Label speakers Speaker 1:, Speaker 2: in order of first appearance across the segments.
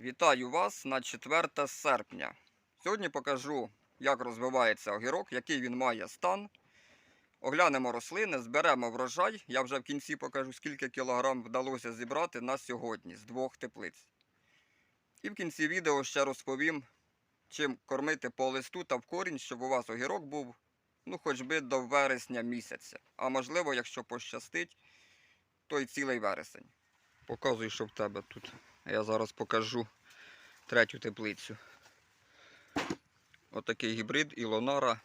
Speaker 1: Вітаю вас на 4 серпня. Сьогодні покажу, як розвивається огірок, який він має стан. Оглянемо рослини, зберемо врожай. Я вже в кінці покажу, скільки кілограм вдалося зібрати на сьогодні з двох теплиць. І в кінці відео ще розповім, чим кормити по листу та в корінь, щоб у вас огірок був ну, хоч би до вересня місяця. А можливо, якщо пощастить, то й цілий вересень. Показую, що в тебе тут. Я зараз покажу третю теплицю. Отакий гібрид Ілонара.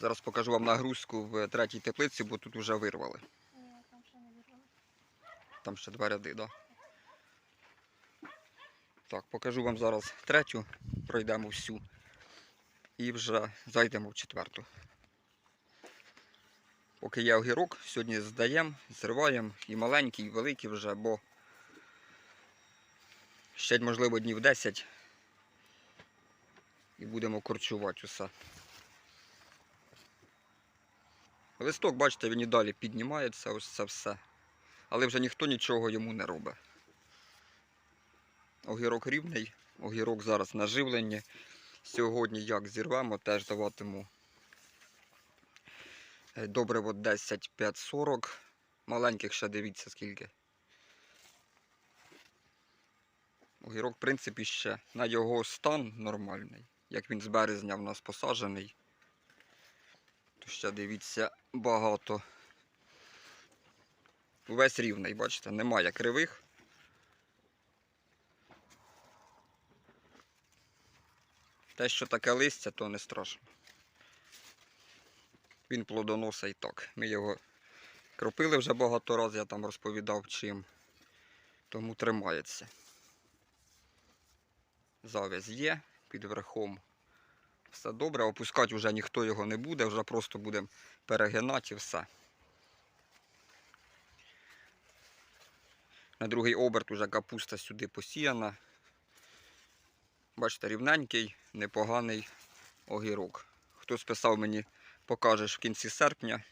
Speaker 1: Зараз покажу вам нагрузку в третій теплиці, бо тут вже вирвали.
Speaker 2: Там ще не вірвали.
Speaker 1: Там ще два ряди, так? Так, покажу вам зараз третю, пройдемо всю. І вже зайдемо в четверту. Поки є огірок, сьогодні здаємо, зриваємо і маленький, і великий вже, бо ще, можливо, днів 10 і будемо корчувати усе. Листок, бачите, він і далі піднімається, ось це все. Але вже ніхто нічого йому не робить. Огірок рівний, огірок зараз на живленні. Сьогодні як зірвемо, теж даватиму е, добриво 10 540. Маленьких ще дивіться скільки. Огірок, в принципі, ще на його стан нормальний. Як він з березня в нас посаджений. То ще дивіться багато. Весь рівний, бачите, немає кривих. Те, що таке листя, то не страшно. Він плодоноса так. Ми його кропили вже багато разів, я там розповідав чим. Тому тримається. Зав'язь є під верхом. Все добре, опускати вже ніхто його не буде, вже просто будемо перегинати і все. На другий оберт уже капуста сюди посіяна. Бачите, рівненький, непоганий огірок. Хтось писав мені, покажеш в кінці серпня.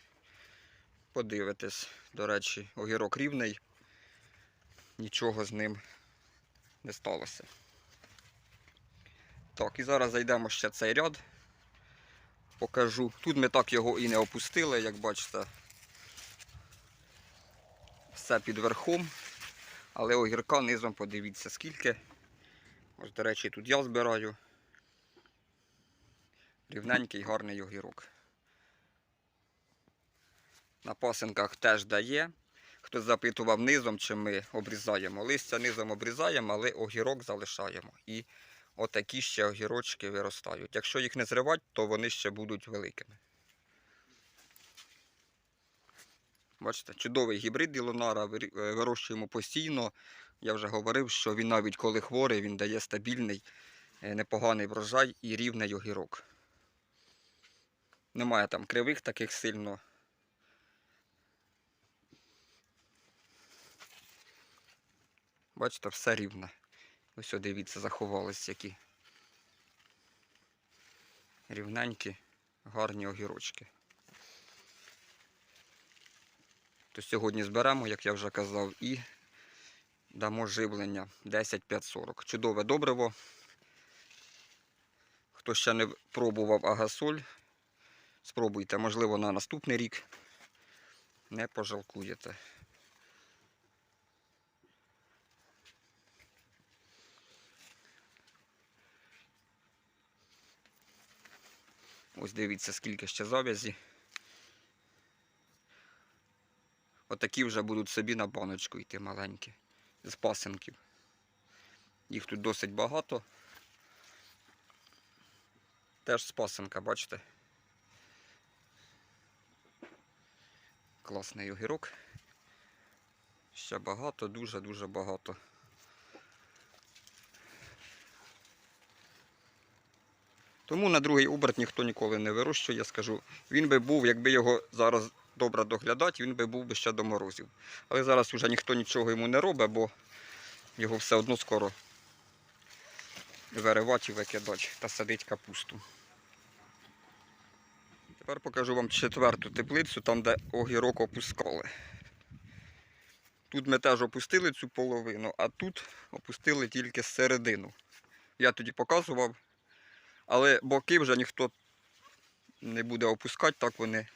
Speaker 1: Подивитесь, до речі, огірок рівний. Нічого з ним не сталося. Так, і зараз зайдемо ще цей ряд. Покажу. Тут ми так його і не опустили, як бачите. Все під верхом. Але огірка низом подивіться скільки. Ось, до речі, тут я збираю. Рівненький гарний огірок. На пасинках теж дає. Хтось запитував низом, чи ми обрізаємо. Листя низом обрізаємо, але огірок залишаємо. І отакі ще огірочки виростають. Якщо їх не зривати, то вони ще будуть великими. Бачите, чудовий гібрид Ілонара, вирі- е, вирощуємо постійно. Я вже говорив, що він навіть коли хворий, він дає стабільний, е, непоганий врожай і рівний огірок. Немає там кривих таких сильно. Бачите, все рівне. Ось дивіться, заховались які. Рівненькі, гарні огірочки. То сьогодні зберемо, як я вже казав, і дамо живлення 10-540. Чудове добриво. Хто ще не пробував агасоль, спробуйте, можливо, на наступний рік не пожалкуєте. Ось дивіться, скільки ще зав'язі. Отакі вже будуть собі на баночку йти маленькі, з пасинків. Їх тут досить багато. Теж з пасинка, бачите? Класний огірок. Ще багато, дуже-дуже багато. Тому на другий оберт ніхто ніколи не вирощує, я скажу. Він би був, якби його зараз добре доглядати, він би був би ще до морозів. Але зараз вже ніхто нічого йому не робить, бо його все одно скоро виривати і викидати та садить капусту. Тепер покажу вам четверту теплицю, там де огірок опускали. Тут ми теж опустили цю половину, а тут опустили тільки середину. Я тоді показував, але боки вже ніхто не буде опускати, так вони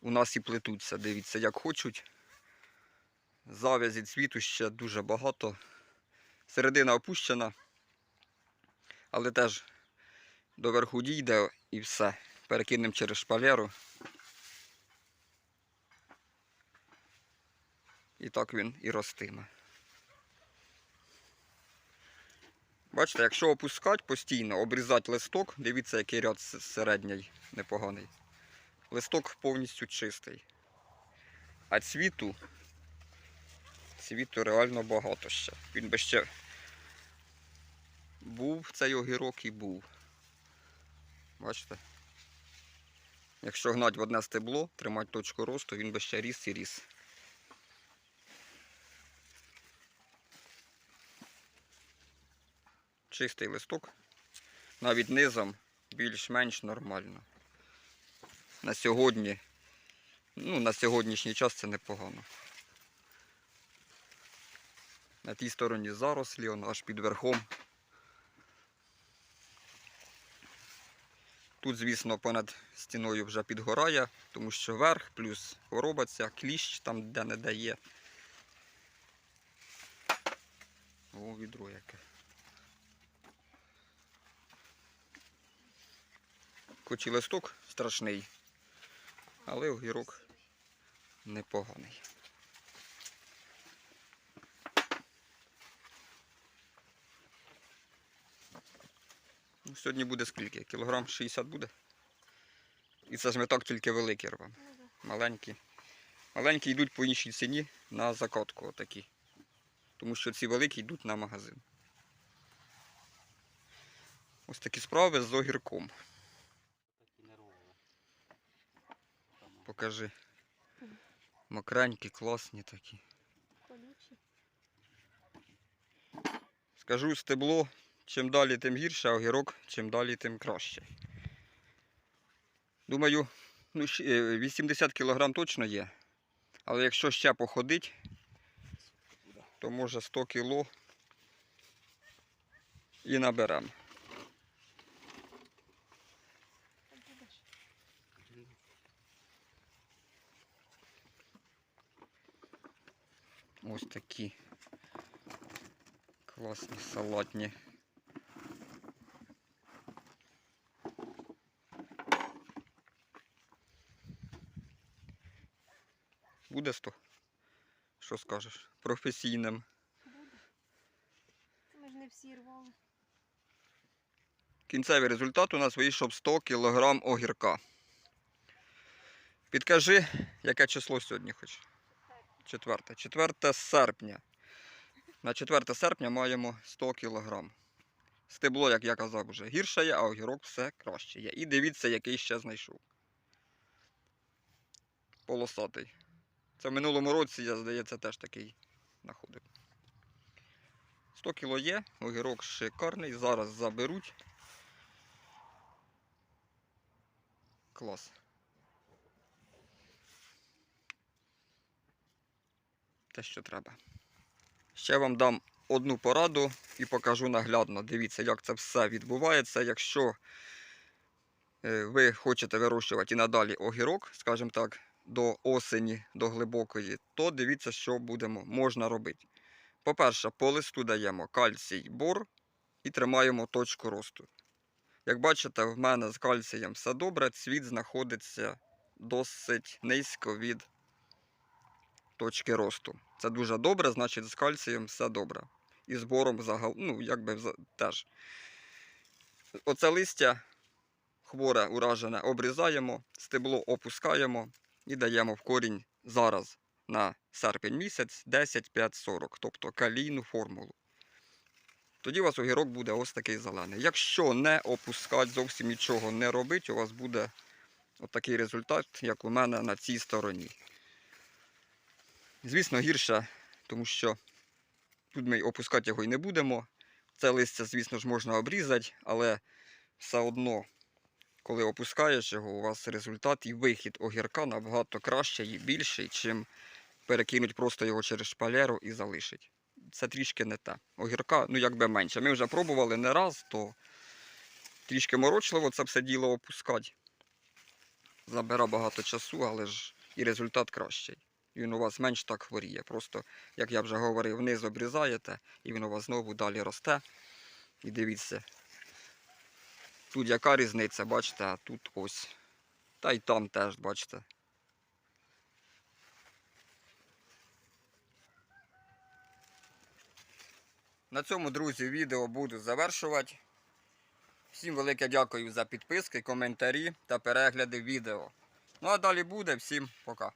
Speaker 1: у нас і плетуться. Дивіться, як хочуть. Завязі цвіту ще дуже багато. Середина опущена, але теж доверху дійде і все. Перекинемо через шпалеру. І так він і ростиме. Бачите, якщо опускати постійно, обрізати листок, дивіться, який ряд середній непоганий. Листок повністю чистий. А цвіту, цвіту реально багато ще. Він би ще був цей огірок і був. Бачите? Якщо гнати в одне стебло, тримати точку росту, він би ще ріс і ріс. Чистий листок. Навіть низом більш-менш нормально. На сьогодні, ну, на сьогоднішній час це непогано. На тій стороні зарослі, он аж під верхом. Тут, звісно, понад стіною вже підгорає, тому що верх, плюс хвороба кліщ там де не дає. О, відро яке. Хоч і листок страшний, але огірок непоганий. Ну, Сьогодні буде скільки? Кілограм 60 буде? І це ж ми так тільки великі рвемо. Маленькі. Маленькі йдуть по іншій ціні на закатку отакі. Тому що ці великі йдуть на магазин. Ось такі справи з огірком. Покажи. Мокренькі, класні такі.
Speaker 2: Колючі.
Speaker 1: Скажу стебло, чим далі, тим гірше, а огірок, чим далі, тим краще. Думаю, ну, е, 80 кг точно є. Але якщо ще походить, то може 100 кг і наберемо. Ось такі класні салатні. Буде сто? Що скажеш? Професійним.
Speaker 2: Буде. Це Ми ж не всі рвали.
Speaker 1: Кінцевий результат у нас вийшов 100 кілограм огірка. Підкажи, яке число сьогодні хочеш. 4. 4 серпня. На 4 серпня маємо 100 кг. Стебло, як я казав, вже гірше є, а огірок все краще є. І дивіться, який ще знайшов. Полосатий. Це в минулому році, я здається, теж такий знаходив. 100 кг є, огірок шикарний. Зараз заберуть. Клас. Те, що треба. Ще вам дам одну пораду і покажу наглядно. Дивіться, як це все відбувається. Якщо е, ви хочете вирощувати і надалі огірок, скажімо так, до осені, до глибокої, то дивіться, що будемо, можна робити. По-перше, по листу даємо кальцій, бор і тримаємо точку росту. Як бачите, в мене з кальцієм все добре, цвіт знаходиться досить низько від точки росту. Це дуже добре, значить з кальцієм все добре. І збором загал, ну, якби теж. Оце листя хворе, уражене, обрізаємо, стебло опускаємо і даємо в корінь зараз на серпень місяць 10, 5, 40, тобто калійну формулу. Тоді у вас огірок буде ось такий зелений. Якщо не опускати, зовсім нічого не робити, у вас буде отакий результат, як у мене на цій стороні. Звісно, гірше, тому що тут ми опускати його і не будемо. Це листя, звісно ж, можна обрізати, але все одно, коли опускаєш його, у вас результат і вихід огірка набагато кращий і більший, чим перекинуть просто його через шпалеру і залишить. Це трішки не те. Огірка, ну якби менше. Ми вже пробували не раз, то трішки морочливо це все діло опускати. Забира багато часу, але ж і результат кращий. Він у вас менш так хворіє. Просто, як я вже говорив, вниз обрізаєте, і він у вас знову далі росте. І дивіться. Тут яка різниця, бачите, а тут ось. Та й там теж, бачите. На цьому, друзі, відео буду завершувати. Всім велике дякую за підписки, коментарі та перегляди відео. Ну а далі буде. Всім пока.